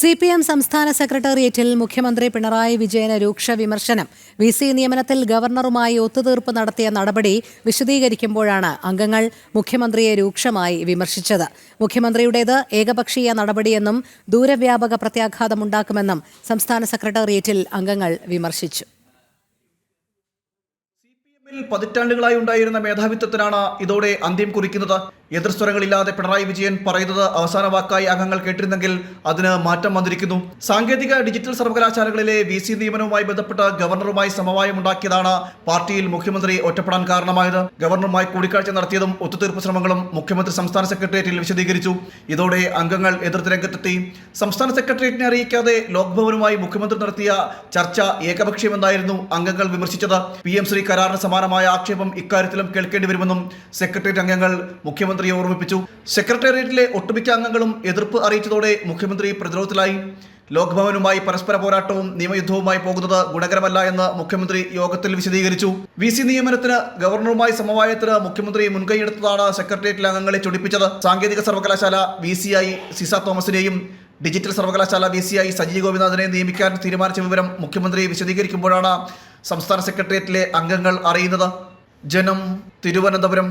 C P M സംസ്ഥാന സെക്രട്ടേറിയറ്റിൽ മുഖ്യമന്ത്രി പിണറായി വിജയന് രൂക്ഷ വിമർശനം. വി സി നിയമനത്തിൽ ഗവർണറുമായി ഒത്തുതീർപ്പ് നടത്തിയ നടപടി വിശദീകരിക്കുമ്പോഴാണ് അംഗങ്ങൾ മുഖ്യമന്ത്രിയെ രൂക്ഷമായി വിമർശിച്ചത്. മുഖ്യമന്ത്രിയുടേത് ഏകപക്ഷീയ നടപടിയെന്നും ദൂരവ്യാപക പ്രത്യാഘാതമുണ്ടാക്കുമെന്നും സംസ്ഥാന സെക്രട്ടേറിയറ്റിൽ അംഗങ്ങൾ വിമർശിച്ചു. പതിറ്റാണ്ടുകളായി ഉണ്ടായിരുന്ന മേധാവിത്വത്തിനാണ് ഇതോടെ അന്ത്യം കുറിക്കുന്നത്. എതിർസ്വരങ്ങളില്ലാതെ പിണറായി വിജയൻ പറയുന്നത് അവസാന വാക്കായി അംഗങ്ങൾ കേട്ടിരുന്നെങ്കിൽ അതിന് മാറ്റം വന്നിരിക്കുന്നു. സാങ്കേതിക ഡിജിറ്റൽ സർവകലാശാലകളിലെ വി സി നിയമനവുമായി ബന്ധപ്പെട്ട് ഗവർണറുമായി സമവായം ഉണ്ടാക്കിയതാണ് പാർട്ടിയിൽ മുഖ്യമന്ത്രി ഒറ്റപ്പെടാൻ കാരണമായത്. ഗവർണറുമായി കൂടിക്കാഴ്ച നടത്തിയതും ഒത്തുതീർപ്പ് ശ്രമങ്ങളും മുഖ്യമന്ത്രി സംസ്ഥാന സെക്രട്ടേറിയറ്റിൽ വിശദീകരിച്ചു. ഇതോടെ അംഗങ്ങൾ എതിർത്ത് രംഗത്തെത്തി. സംസ്ഥാന സെക്രട്ടേറിയറ്റിനെ അറിയിക്കാതെ ലോക്ഭവനുമായി മുഖ്യമന്ത്രി നടത്തിയ ചർച്ച ഏകപക്ഷീയമെന്നായിരുന്നു അംഗങ്ങൾ വിമർശിച്ചത്. പി എം ശ്രീ കരാറിന് സമാനമായ ആക്ഷേപം ഇക്കാര്യത്തിലും കേൾക്കേണ്ടി വരുമെന്നും സെക്രട്ടേറിയറ്റ് അംഗങ്ങൾ മുഖ്യമന്ത്രിയെ ഓർമ്മിപ്പിച്ചു. സെക്രട്ടേറിയറ്റിലെ ഒട്ടുമിക്ക അംഗങ്ങളും എതിർപ്പ് അറിയിച്ചതോടെ മുഖ്യമന്ത്രി പ്രതിരോധത്തിലായി. ലോക്ഭവനുമായി പരസ്പര പോരാട്ടവും നിയമയുദ്ധവുമായി പോകുന്നത് ഗുണകരമല്ല എന്ന് മുഖ്യമന്ത്രി യോഗത്തിൽ വിശദീകരിച്ചു. വി സി നിയമനത്തിന് ഗവർണറുമായി സമവായത്തിന് മുഖ്യമന്ത്രി മുൻകൈയെടുത്തതാണ് സെക്രട്ടേറിയറ്റിലെ അംഗങ്ങളെ ചൊടിപ്പിച്ചത്. സാങ്കേതിക സർവകലാശാല വി സി ഐ സിസ തോമസിനെയും ഡിജിറ്റൽ സർവകലാശാല വി സി ഐ സജി ഗോപിനാഥിനെ നിയമിക്കാൻ തീരുമാനിച്ച വിവരം മുഖ്യമന്ത്രി വിശദീകരിക്കുമ്പോഴാണ് സംസ്ഥാന സെക്രട്ടേറിയറ്റിലെ അംഗങ്ങൾ അറിയുന്നത്. ജനം തിരുവനന്തപുരം.